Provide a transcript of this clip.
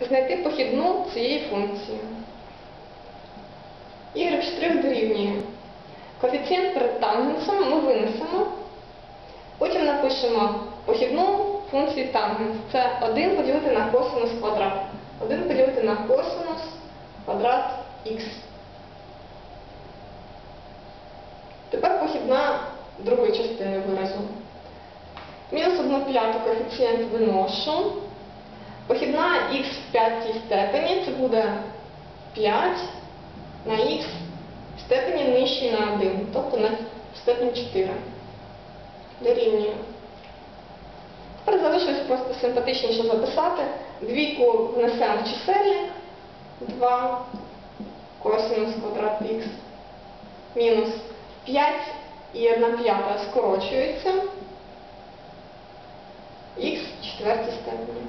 знайти похідну цієї функції. Y' дорівнює. Коефіцієнт перед тангенсом ми винесемо. Потім напишемо похідну функції тангенс. Це 1 поділити на косинус квадрат. 1 поділити на косинус квадрат х. Тепер похідна другої частини виразу. Мінус 1 п'яту коефіцієнт виношу. Похідна х в п'ятій степені це буде 5 на х в степені нижчій на 1, тобто на степені 4. Дорівнює. Тепер залишилось просто симпатичніше записати. Двійку внесемо в чисельник. 2 косинус квадрат х мінус 5 і 1 п'ята скорочується. х в четвертій степені.